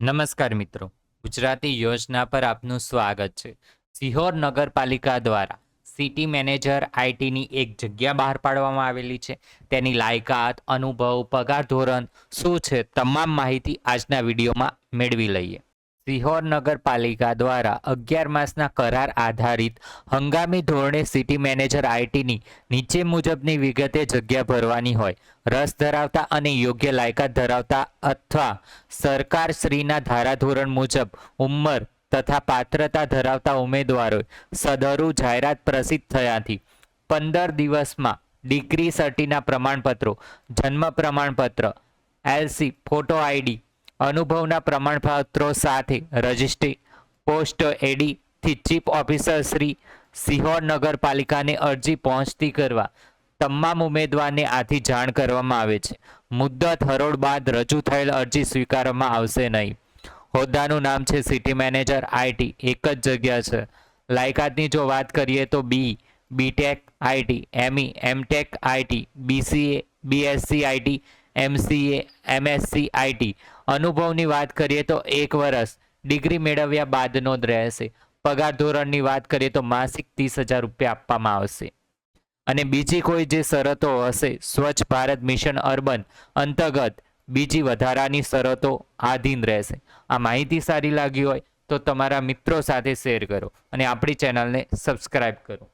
નમસ્કાર મિત્રો. ગુજરાતી યોજના પર આપનું સ્વાગત છે. સિહોર નગરપાલિકા દ્વારા સિટી મેનેજર આઈટીની એક જગ્યા બહાર પાડવામાં આવેલી છે. તેની લાયકાત, અનુભવ, પગાર ધોરણ શું છે, તમામ માહિતી આજના વિડીયોમાં મેળવી લઈએ. સિહોર નગરપાલિકા દ્વારા અગિયાર માસના કરાર આધારિત હંગામી ધોરણે સિટી મેનેજર આઈટીની નીચે મુજબની વિગતે જગ્યા ભરવાની હોય. રસ ધરાવતા અને યોગ્ય લાયકાત ધરાવતા અથવા સરકારશ્રીના ધારાધોરણ મુજબ ઉંમર તથા પાત્રતા ધરાવતા ઉમેદવારોએ સદરુ જાહેરાત પ્રસિદ્ધ થયાથી પંદર દિવસમાં ડિગ્રી સર્ટીના પ્રમાણપત્રો, જન્મ પ્રમાણપત્ર, એલસી, ફોટો આઈડી અનુભવના પ્રમાણપત્રો સાથે રજિસ્ટ્રી પોસ્ટ એડીથી ચીફ ઓફિસર શ્રી સિહોર નગરપાલિકાને અરજી પહોંચતી કરવા તમામ ઉમેદવારને આથી જાણ કરવામાં આવે છે. મુદ્દત હરોળ બાદ રજૂ થયેલ અરજી સ્વીકારવામાં આવશે નહીં. હોદ્દાનું નામ છે સિટી મેનેજર આઈટી એક જ જગ્યા છે. લાયકાતની જો વાત કરીએ તો B BTech IT ME MTech IT BCA BSc IT MCA MSc IT અનુભવની વાત કરીએ તો એક વર્ષ ડિગ્રી મેળવ્યા બાદનો જ રહેશે. પગાર ધોરણની વાત કરીએ તો માસિક ત્રીસ હજાર રૂપિયા આપવામાં આવશે. અને બીજી કોઈ જે શરતો હશે, સ્વચ્છ ભારત મિશન અર્બન અંતર્ગત બીજી વધારાની શરતો આધીન રહેશે. આ માહિતી સારી લાગી હોય તો તમારા મિત્રો સાથે શેર કરો અને આપણી ચેનલને સબસ્ક્રાઈબ કરો.